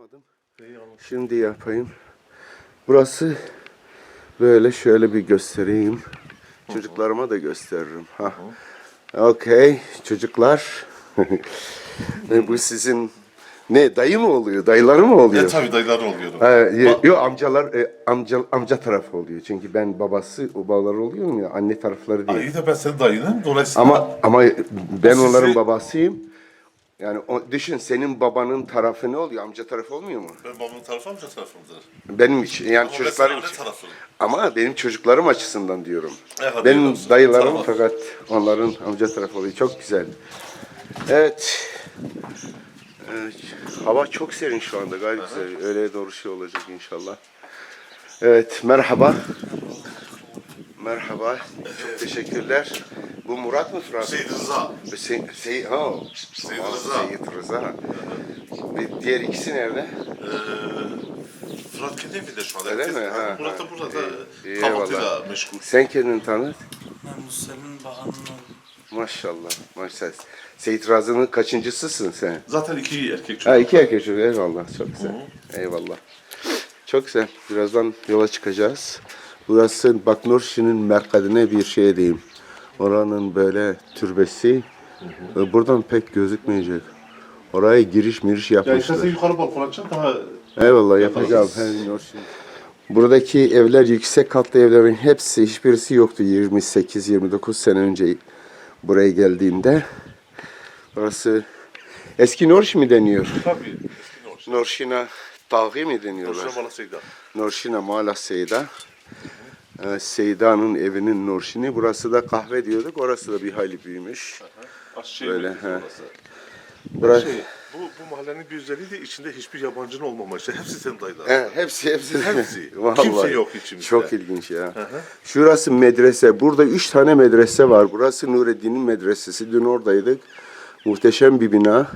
yapamadım. Şimdi yapayım. Burası böyle şöyle bir göstereyim. Çocuklarıma da gösteririm. Ha. Okey çocuklar. E, Bu sizin ne dayı mı oluyor? Dayıları mı oluyor? E tabii dayılar oluyorum. Ha, y- Yok amcalar e, amca amca tarafı oluyor. Çünkü ben babası o babaları oluyorum ya anne tarafları değil. Ay, iyi de ben senin dayınım. Dolayısıyla Ama ama ben onların babasıyım. Yani o, düşün senin babanın tarafı ne oluyor? Amca tarafı olmuyor mu? ben babamın tarafı amca tarafımdır. Benim için yani Ama çocuklarım için. anne tarafıyım. Ama benim çocuklarım açısından diyorum. E, haberin benim olsun. dayılarım Tamam. fakat onların amca tarafı oluyor. Çok güzel. Evet. Evet, Hava çok serin şu anda gayet güzel. Öğleye doğru şey olacak inşallah. Evet merhaba. Merhaba. Çok teşekkürler. Bu Murat mı Fırat? Seyit Rıza. Sey, Sey, ha, Seyit Rıza. Seyit Rıza. Ve diğer ikisi nerede? Ee, Fırat kendi evinde şu anda. Öyle Herkes- mi? Ha, Murat da burada İyi, iyi, kahvaltıyla meşgul. Sen kendini tanıt. Ben Musa'nın oğluyum. Maşallah. Maşallah. Seyit Razı'nın kaçıncısısın sen? Zaten iki erkek çocuk. Ha iki erkek çocuğu. Eyvallah. Çok güzel. Eyvallah. Çok güzel. Birazdan yola çıkacağız. Burası bak Nurşi'nin merkezine bir şey diyeyim. Oranın böyle türbesi. e, Buradan pek gözükmeyecek. Oraya giriş miriş Ya yapmışlar. istersen yukarı balkona çık daha Eyvallah yapacağım. Buradaki evler yüksek katlı evlerin hepsi hiçbirisi yoktu 28-29 sene önce buraya geldiğimde. Burası eski Norş mi deniyor? tabii eski Norş. Norşina Tağı mi deniyorlar? Norşuna bana Seyda. Norşina Mala Seyda. Ee, Seyda'nın evinin Norşini. Burası da kahve diyorduk. Orası da bir hayli büyümüş. Aşçı Böyle, Böyle, orası. Burası, Şey, bu, bu mahallenin bir özelliği de içinde hiçbir yabancının olmaması. Hepsi senin dayılar. He, hepsi hepsi. Hepsi. Vallahi. Kimse yok içimizde. Çok ilginç ya. Şurası medrese. Burada üç tane medrese var. Burası Nureddin'in medresesi. Dün oradaydık. Muhteşem bir bina.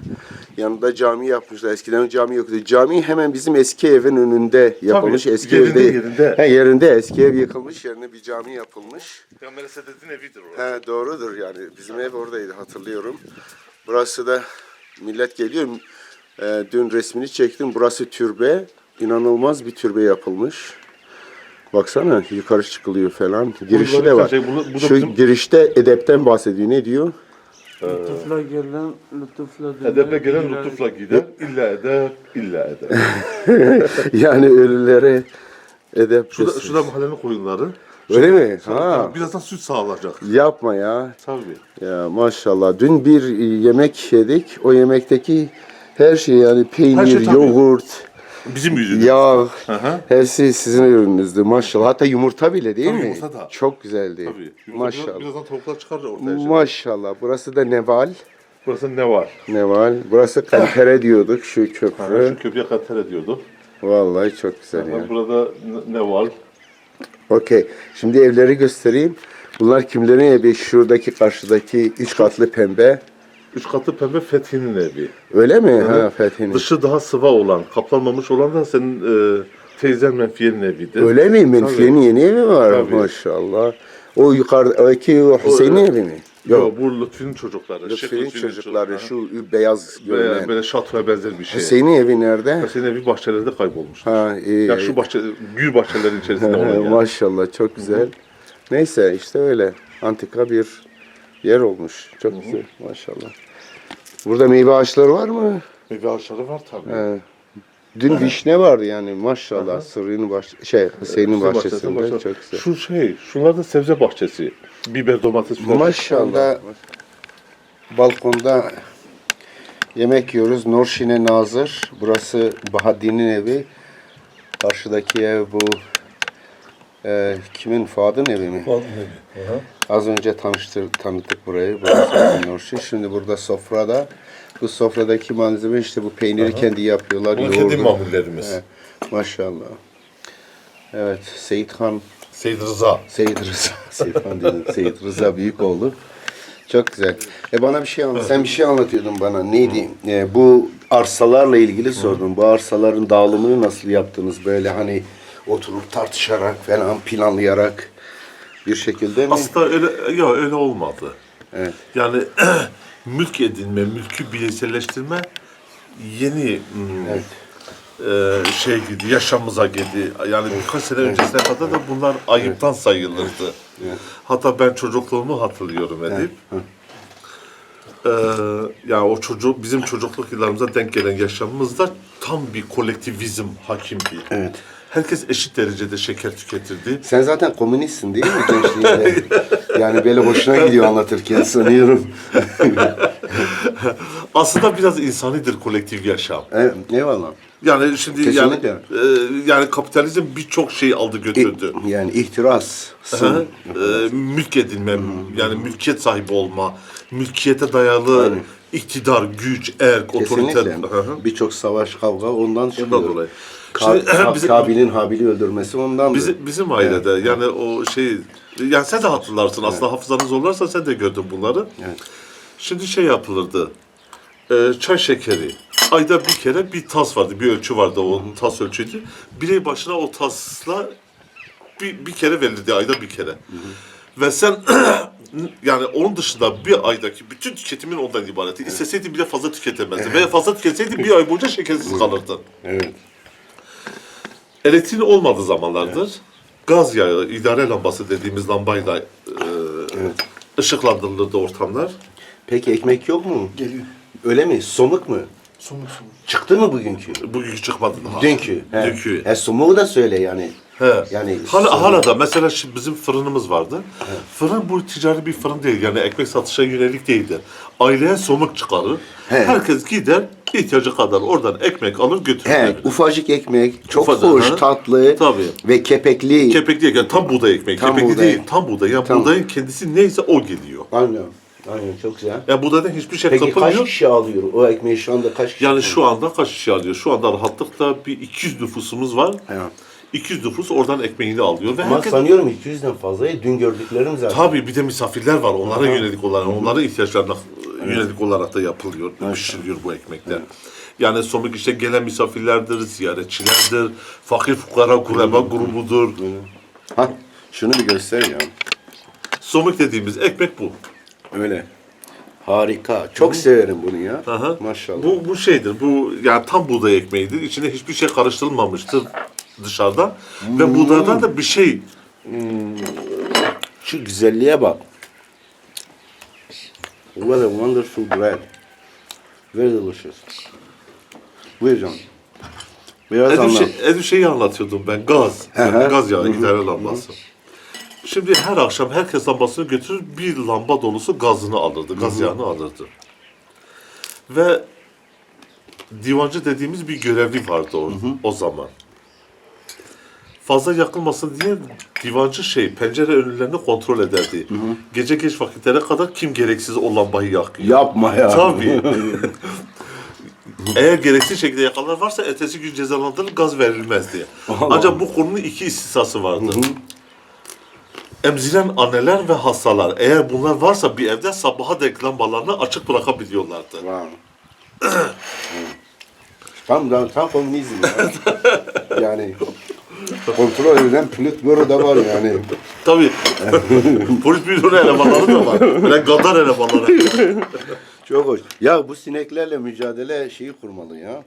Yanında cami yapmışlar. Eskiden cami yoktu. Cami hemen bizim eski evin önünde yapılmış. Tabii, eski yerinde, evde. yerinde. He, yerinde eski ev yıkılmış. Yerine bir cami yapılmış. Peygamber Esedet'in evidir orası. He, doğrudur yani. Bizim ev oradaydı hatırlıyorum. Burası da millet geliyor. Ee, dün resmini çektim. Burası türbe. İnanılmaz bir türbe yapılmış. Baksana yukarı çıkılıyor falan. Girişi de var. şey, bu- bu da Şu bizim- girişte edepten bahsediyor. Ne diyor? Lütufla gelen, lütufla döner. Edeple gelen girer. lütufla gider. İlla eder, illa eder. yani ölülere edep. Şu da, şu da mahallenin koyunları. Öyle mi? Ha. Birazdan süt sağlayacak. Yapma ya. Tabii. Ya maşallah. Dün bir yemek yedik. O yemekteki her şey yani peynir, şey tabii. yoğurt, Bizim yüzümüz. hı. hepsi sizin ürününüzdü maşallah. Hatta yumurta bile değil Tabii, mi? yumurta da. Çok güzeldi. Tabii. Yumurta Maşallah. Biraz, birazdan tavuklar çıkar da ortaya. şey. Maşallah. Burası da Neval. Burası ne var? Neval. Burası Kantere diyorduk şu Ha, köprü. şu köprüye kanter ediyordu. Vallahi çok güzel ya. Burada ne, ne var? Okey. Şimdi evleri göstereyim. Bunlar kimlerin evi? Şuradaki karşıdaki üç katlı pembe. Üç katlı pembe Fethi'nin evi. Öyle mi? Ha Fethi'nin. Dışı daha sıva olan, kaplanmamış olan da senin e, teyzen Menfiye'nin eviydi. Öyle mi? Menfiye'nin yeni evi var. Tabii. Maşallah. O yukarıdaki o Hüseyin'in evi mi? Yok. bu Lütfü'nün çocukları. Şeyh Lütfi'nin çocukları şu beyaz Böyle, görünen. böyle şatoya benzer bir şey. Hüseyin'in evi nerede? Hüseyin evi bahçelerde kaybolmuş. Ha iyi. Ya şu bahçe, gül bahçelerin içerisinde olan yani. Maşallah çok güzel. Neyse işte öyle. Antika bir yer olmuş. Çok güzel maşallah. Burada meyve ağaçları var mı? Meyve ağaçları var tabii. He. Dün vişne vardı yani maşallah. Sırrı'nın baş şey Hüseyin'in Hüseyin bahçesinde bahçesi, çok güzel. Şu şey, şunlar da sebze bahçesi. Biber, domates falan. Maşallah. Balkonda yemek yiyoruz. Norşine Nazır. Burası Bahaddi'nin evi. Karşıdaki ev bu e, kimin? Fuad'ın evi mi? Az önce tanıştır, tanıttık burayı. Burası Norşin. Şimdi burada sofrada. Bu sofradaki malzeme işte bu peyniri kendi yapıyorlar. Bu kendi mamullerimiz. He, Maşallah. Evet, Seyit Han Seyit Rıza. Seyit Rıza. Seyit Han değil, Seyit Rıza Büyükoğlu. Çok güzel. E bana bir şey anlat. Sen bir şey anlatıyordun bana. Neydi? E, bu arsalarla ilgili sordum. Bu arsaların dağılımını nasıl yaptınız? Böyle hani oturup tartışarak falan planlayarak bir şekilde mi? Aslında öyle, ya öyle olmadı. Evet. Yani mülk edinme, mülkü bireyselleştirme yeni hmm, Evet. e, şey gibi yaşamımıza girdi. Yani birkaç sene öncesine kadar da bunlar ayıptan sayılırdı. Hatta ben çocukluğumu hatırlıyorum Edip. Ee, yani o çocuk bizim çocukluk yıllarımıza denk gelen yaşamımızda tam bir kolektivizm hakimdi. Evet. Herkes eşit derecede şeker tüketirdi. Sen zaten komünistsin değil mi gençliğinde? yani böyle hoşuna gidiyor anlatırken sanıyorum. Aslında biraz insanidir kolektif yaşam. evet, eyvallah. Yani şimdi yani Kesinlikle. e, yani kapitalizm birçok şey aldı götürdü. Yani ihtiras. Hı, e, mülk edinme, yani mülkiyet sahibi olma, mülkiyete dayalı Aynen. iktidar, güç, erk, otorite. Kesinlikle. Hı hı. Birçok savaş, kavga ondan çıkıyor. Ondan dolayı. Ka- Şimdi Ka- bizim- Kabil'in Habil'i öldürmesi ondan. Bizim, bizim ailede yani o şey, yani sen de hatırlarsın aslında hafızanı zorlarsa sen de gördün bunları. Evet. Şimdi şey yapılırdı, e, çay şekeri. Ayda bir kere bir tas vardı, bir ölçü vardı o tas ölçüydü. Birey başına o tasla bir, bir kere verildi ayda bir kere. Ve sen yani onun dışında bir aydaki bütün tüketimin ondan ibaretti. İsteseydin bile fazla tüketemezdin. Veya fazla tüketseydin bir ay boyunca şekersiz kalırdın. Evet. Elektriğin olmadığı zamanlardır. Gaz yağı, idare lambası dediğimiz lambayla e, ışıklandırılırdı ortamlar. Peki ekmek yok mu? Geliyor. Öyle mi? Somuk mu? Somuk somuk. Çıktı mı bugünkü? Bugün çıkmadı daha. Dünkü. He. Dünkü. E, somuğu da söyle yani. He. Yani hala, somuk- hala da mesela şimdi bizim fırınımız vardı. Fırın bu ticari bir fırın değil. Yani ekmek satışa yönelik değildir. Aileye somuk çıkarır. He. Herkes gider ihtiyacı kadar oradan ekmek alır götürür. He, evine. ufacık ekmek, çok Ufacık, hoş, hı. tatlı Tabii. ve kepekli. Kepek değil yani tam buğday ekmeği. Tam Kepekli buğday. değil tam buğday. Yani Tam. buğdayın kendisi neyse o geliyor. Aynen. Aynen çok güzel. Yani buğdaydan hiçbir şey Peki kaç kapılmıyor. kişi alıyor o ekmeği şu anda kaç kişi? Yani şu anda kaç kişi alıyor? Şu anda rahatlıkla bir 200 nüfusumuz var. He. 200 nüfus oradan ekmeğini alıyor. Ve Ama herkes... sanıyorum 200'den fazla. Dün gördüklerim zaten. Tabii bir de misafirler var. Onlara yönelik olarak, onların ihtiyaçlarına yönelik olarak da yapılıyor, pişiriliyor bu ekmekler. Yani somuk işte gelen misafirlerdir, ziyaretçilerdir, fakir fukara kureba grubudur. Ha, şunu bir göster ya. Somuk dediğimiz ekmek bu. Öyle. Harika. Çok severim bunu ya. Aha. Maşallah. Bu, bu şeydir, bu yani tam buğday ekmeğidir. İçine hiçbir şey karıştırılmamıştır dışarıdan. Ve buğdaydan da bir şey Şu güzelliğe bak. What a wonderful bread. Very delicious. Buyur canım. Biraz Edu, anlat. şey, Edu şeyi anlatıyordum ben, gaz. Yani gaz yağı, idare lambası. Şimdi her akşam herkes lambasını götürür, bir lamba dolusu gazını alırdı, gaz yağını alırdı. Ve divancı dediğimiz bir görevli vardı o, o zaman. Fazla yakılmasın diye divancı şey, pencere önlerini kontrol ederdi. Gece geç vakitlere kadar kim gereksiz o lambayı yakıyor. Yapma ya. Tabii. Eğer gereksiz şekilde yakalar varsa ertesi gün cezalandırılır, gaz verilmez diye. Allah. Ancak bu konunun iki istisnası vardır. Emziren anneler ve hastalar. Eğer bunlar varsa bir evde sabaha dek lambalarını açık bırakabiliyorlardı. Wow. tam, tam, tam komünizm ya. yani kontrol edilen Politburo da var yani. Tabii. Polis büro elemanları da var. Böyle gadar elemanları. Çok hoş. Ya bu sineklerle mücadele şeyi kurmalı ya.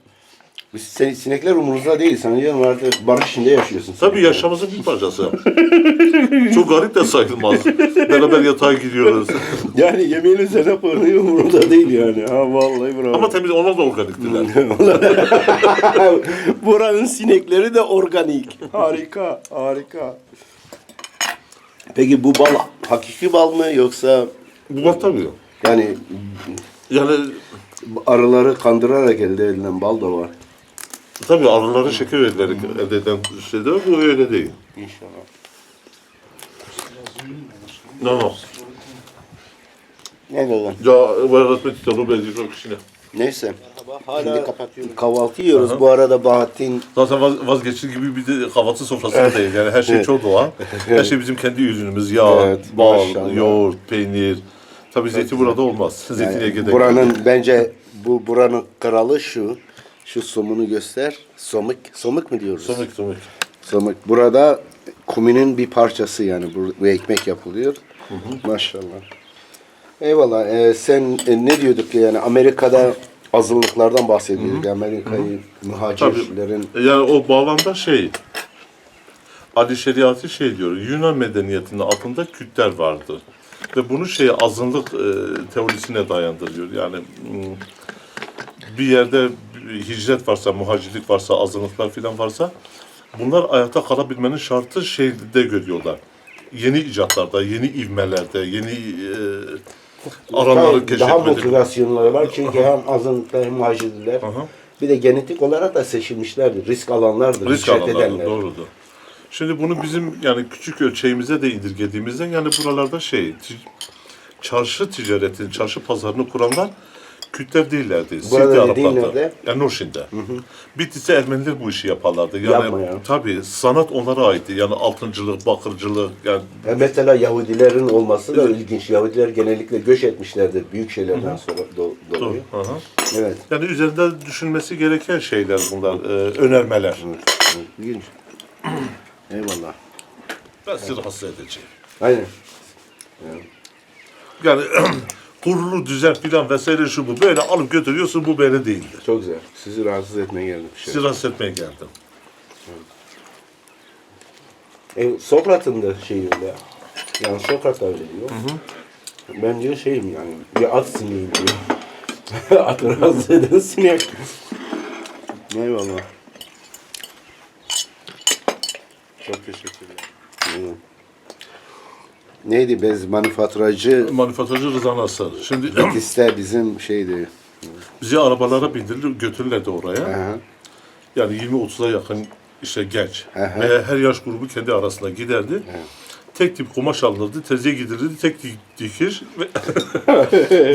Bu sin- sinekler umurunuzda değil. Sanıyorum artık barış içinde yaşıyorsun. Tabii yaşamımızın bir parçası. Çok garip de sayılmaz. Beraber yatağa gidiyoruz. Yani yemeğin üzerine konuyor umurumda değil yani. Ha vallahi bravo. Ama temiz, onlar da organiktiler. Buranın sinekleri de organik. Harika, harika. Peki bu bal hakiki bal mı yoksa Bu var tabii. yani Yani arıları kandırarak elde edilen bal da var? Tabii arıların şeker elde elde eden şey de var, bu öyle değil. İnşallah. No, no. Ne kadar? Ya öğretmen kitabı benziyor kişine. Neyse. Hala kahvaltı yiyoruz. Bu arada Bahattin Zaten vaz, vazgeçil gibi bir de kahvaltı sofrası da değil. Yani her şey çok doğal. Her şey bizim kendi ürünümüz. Yağ, Evet, bal, maşallah. yoğurt, peynir. Tabii zeytin burada olmaz. Zeytin Yani Ege'de. buranın bence bu buranın kralı şu. Şu somunu göster. Somuk. Somuk mu diyoruz? Somik somik. Somuk. Burada kuminin bir parçası yani bu, ekmek yapılıyor. Maşallah. Eyvallah. Ee, sen e, ne diyorduk yani Amerika'da azınlıklardan bahsediyoruz. Amerika'yı muhacirlerin Yani o bağlamda şey Ali Şeriatı şey diyor. Yunan medeniyetinin altında Kürtler vardı. Ve bunu şey azınlık e, teorisine dayandırıyor. Yani mm, bir yerde hicret varsa, muhacirlik varsa, azınlıklar falan varsa bunlar ayakta kalabilmenin şartı şeyde görüyorlar. Yeni icatlarda, yeni ivmelerde, yeni e, alanları daha, daha keşfetmede. motivasyonları var. Çünkü hem azınlıklar hem muhacirler. Aha. Bir de genetik olarak da seçilmişlerdir. Risk alanlardır. Risk alanları edenler. doğrudur. Şimdi bunu bizim yani küçük ölçeğimize de indirgediğimizden yani buralarda şey çarşı ticaretini, çarşı pazarını kuranlar Kürtler değillerdi. Sidi dediğin Araplardı. Yani Nurşin'de. Bitlis'te Ermeniler bu işi yaparlardı. Yani Yapma ya. tabii sanat onlara aitti. Yani altıncılık, bakırcılık yani E mesela Yahudilerin olması da ilginç. Yahudiler genellikle göç etmişlerdir büyük şeylerden sonra do- dolayı. Hı hı. Evet. yani üzerinde düşünmesi gereken şeyler bunlar, e, önermeler. Evet, İlginç. Eyvallah. Ben sizi rahatsız edeceğim. Aynen. Yani kurulu düzen filan vesaire şu bu böyle alıp götürüyorsun bu böyle değildir. Çok güzel. Sizi rahatsız etmeye geldim. Şey. Sizi rahatsız etmeye geldim. E, Sokrat'ın da şeyi öyle. Yani Sokrat da öyle diyor. Ben diyor şeyim yani bir at sineğim diyor. Atı rahatsız eden sinek. Eyvallah. Çok teşekkürler. Evet. Neydi bez manifaturacı Manifaturacı Rıza Nasır. Şimdi Bitlis'te bizim şeydi. bizi arabalara bindirilir götürürlerdi oraya. Aha. Yani 20-30'a yakın işte genç. Aha. Ve her yaş grubu kendi arasında giderdi. Tek tip kumaş alınırdı, teziye gidirildi, tek dik- dikiş ve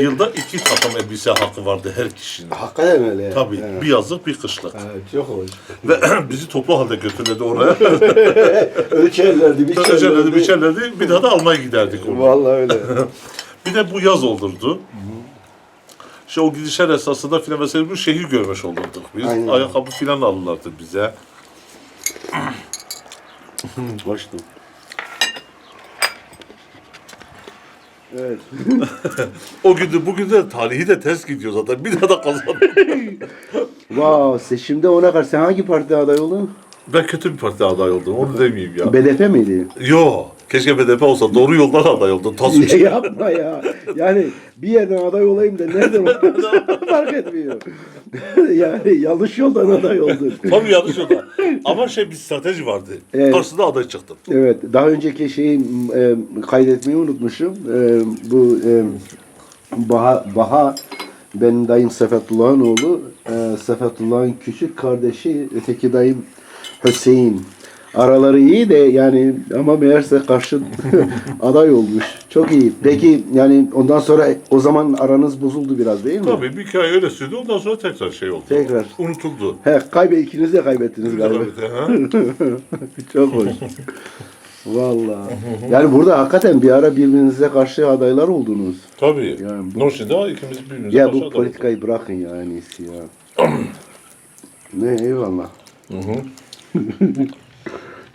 yılda iki takım elbise hakkı vardı her kişinin. Hakikaten öyle. ya. Tabii Evet. bir yazlık bir kışlık. Evet, çok hoş. Ve bizi toplu halde götürürdü oraya. Ölçerlerdi, biçerlerdi. Öcelerdi, biçerlerdi. Bir daha da almaya giderdik onu. Vallahi öyle. Bir de bu yaz olurdu. İşte o gidişler esasında filan mesela bu şehir görmüş olurduk biz. Aynen. Ayakkabı filan alırlardı bize. Hoştu. Evet. O günde bugün de tarihi de ters gidiyor zaten. Bir daha da kazandı. Wow, seçimde ona karşı sen hangi partide aday oldun? ben kötü bir parti aday oldum. Onu demeyeyim ya. BDP miydi? Yo. Keşke BDP olsa. Doğru yoldan aday oldum. Tasvip. Yapma ya. Yani bir yerden aday olayım da nereden fark etmiyor. yani yanlış yoldan aday oldun. Tabii yanlış yolda. Ama şey bir strateji vardı. Evet. Karşısında aday çıktım. Evet, daha önceki şeyi e, kaydetmeyi unutmuşum. E, bu e, Baha, Baha benim dayım Sefetullah'ın oğlu. E, Sefetullah'ın küçük kardeşi, öteki dayım Hüseyin. Araları iyi de yani ama meğerse karşı aday olmuş. Çok iyi. Peki yani ondan sonra o zaman aranız bozuldu biraz değil mi? Tabii bir hikaye öyle sürdü. Ondan sonra tekrar şey oldu. Tekrar. Unutuldu. He, kaybe ikiniz de kaybettiniz galiba. Çok hoş. Vallahi. Yani burada hakikaten bir ara birbirinize karşı adaylar oldunuz. Tabii. Yani bu- Nurşin'de ikimiz birbirimize Ya bu politikayı bırakın ya en iyisi ya. ne eyvallah. olduk. Hı hı.